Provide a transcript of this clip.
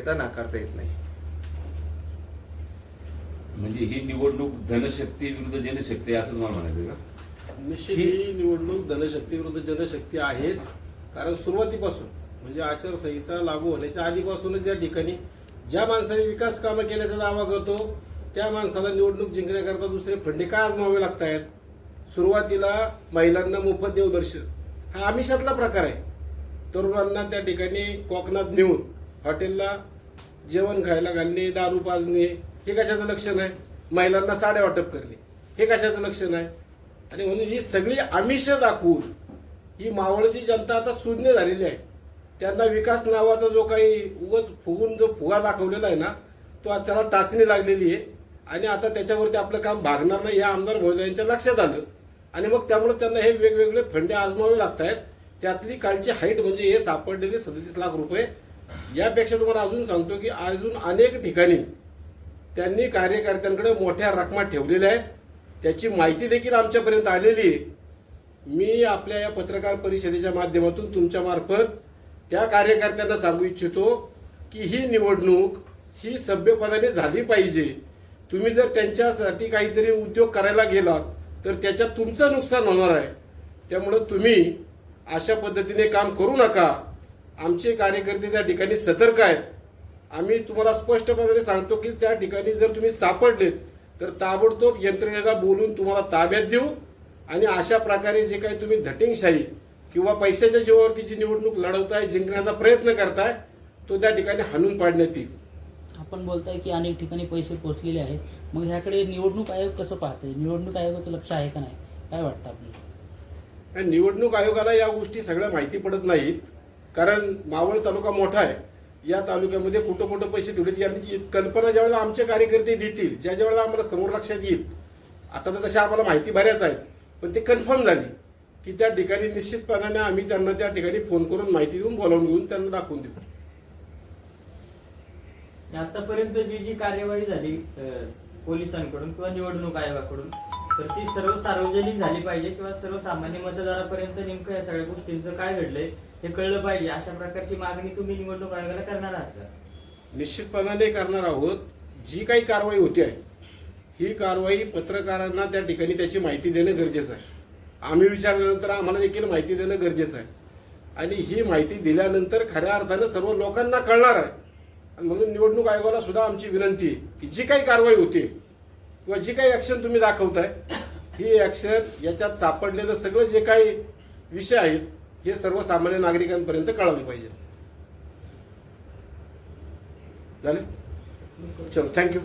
शक्यता नाकारता येत नाही. म्हणजे ही निवडणूक धनशक्ती विरुद्ध जनशक्ती असं तुम्हाला म्हणायचं का? निश्चित ही निवडणूक धनशक्ती विरुद्ध जनशक्ती आहेच. कारण सुरुवातीपासून म्हणजे आचारसंहिता लागू होण्याच्या आधीपासूनच या ठिकाणी ज्या माणसाने विकास कामं केल्याचा दावा करतो त्या माणसाला निवडणूक जिंकण्याकरता दुसरे फंडे का आजमावे लागत आहेत सुरुवातीला महिलांना मोफत देवदर्शन हा आमिषातला प्रकार आहे. तरुणांना त्या ठिकाणी कोकणात नेऊन हॉटेलला जेवण खायला घालणे दारू पाजणे हे कशाचं लक्षण आहे? महिलांना साड्या वाटप करणे हे कशाचं लक्षण आहे? आणि म्हणून ही सगळी आमिष दाखवून ही मावळची जनता आता शून्य झालेली आहे. त्यांना विकास नावाचा जो काही उगच फुगून जो फुगा दाखवलेला आहे ना तो आता त्याला टाचणी लागलेली आहे. आणि आता त्याच्यावरती आपलं काम भागणार नाही या आमदार महोदयांच्या लक्षात आलं. आणि मग त्यामुळे त्यांना हे वेगवेगळे फंडे आजमावे लागत आहेत त्यातली कालची हाईट म्हणजे हे सापडलेले सदतीस लाख रुपये. यापेक्षा तुम्हाला अजून सांगतो की अजून अनेक ठिकाणी त्यांनी कार्यकर्त्यांकडे मोठ्या रकमा ठेवलेल्या आहेत. त्याची माहिती देखील आमच्यापर्यंत आलेली आहे. मी आपल्या या पत्रकार परिषदेच्या माध्यमातून तुमच्या मार्फत त्या कार्यकर्त्यांना सांगू इच्छितो की ही निवडणूक ही सभ्यपदाने झाली पाहिजे. तुम्ही जर त्यांच्यासाठी काहीतरी उद्योग करायला गेलात तर त्याच्यात तुमचं नुकसान होणार आहे. त्यामुळं तुम्ही अशा पद्धतीने काम करू नका. आमचे कार्यकर्ते त्या ठिकाणी सतर्क आहेत. आम्ही तुम्हाला स्पष्टपणे सांगतो की त्या ठिकाणी जर तुम्ही सापडलेत तर ताबडतोब यंत्रणेला बोलून तुम्हाला ताब्यात देऊ आणि अशा प्रकारे जे काही तुम्ही धटिंगशाही किंवा पैशाच्या जीवावरती जी निवडणूक लढवताय जिंकण्याचा प्रयत्न करताय तो त्या ठिकाणी हाणून पाडण्यात येईल. आपण बोलताय की अनेक ठिकाणी पैसे पोहोचलेले आहेत. मग ह्याकडे निवडणूक आयोग कसं पाहतंय? निवडणूक आयोगाचं लक्ष आहे का नाही? काय वाटतं आपल्याला? निवडणूक आयोगाला या गोष्टी सगळ्या माहिती पडत नाहीत. कारण मावळ तालुका मोठा आहे. या तालुक्यामध्ये कुठं कुठं पैसे ठेवलेत यांची कल्पना ज्यावेळेला आमचे कार्यकर्ते देतील ज्या ज्यावेळेला आम्हाला समोर लक्षात येईल आता तर तशा आम्हाला माहिती बऱ्याच आहेत पण ते कन्फर्म झाली की त्या ठिकाणी निश्चितपणाने आम्ही त्यांना त्या ठिकाणी फोन करून माहिती देऊन बोलावून घेऊन त्यांना दाखवून देऊ. आतापर्यंत जी जी कार्यवाही झाली पोलिसांकडून किंवा निवडणूक आयोगाकडून तर ती सर्व सार्वजनिक झाली पाहिजे किंवा सर्वसामान्य मतदारापर्यंत नेमकं या सगळ्या गोष्टींचं काय घडलंय हे कळलं पाहिजे. अशा प्रकारची मागणी तुम्ही निवडणूक आयोगाला करणार आहात का? निश्चितपणाने करणार आहोत. जी काही कारवाई होती आहे ही कारवाई पत्रकारांना त्या ठिकाणी त्याची माहिती देणं गरजेचं आहे. आम्ही विचारल्यानंतर आम्हाला देखील माहिती देणं गरजेचं आहे. आणि ही माहिती दिल्यानंतर खऱ्या अर्थानं सर्व लोकांना कळणार आहे. आणि म्हणून निवडणूक आयोगाला सुद्धा आमची विनंती आहे की जी काही कारवाई होती किंवा जी काही ॲक्शन तुम्ही दाखवताय ही ॲक्शन याच्यात सापडलेलं सगळं जे काही विषय आहेत हे सर्वसामान्य नागरिकांपर्यंत कळवले पाहिजे. झाले? चलो थँक्यू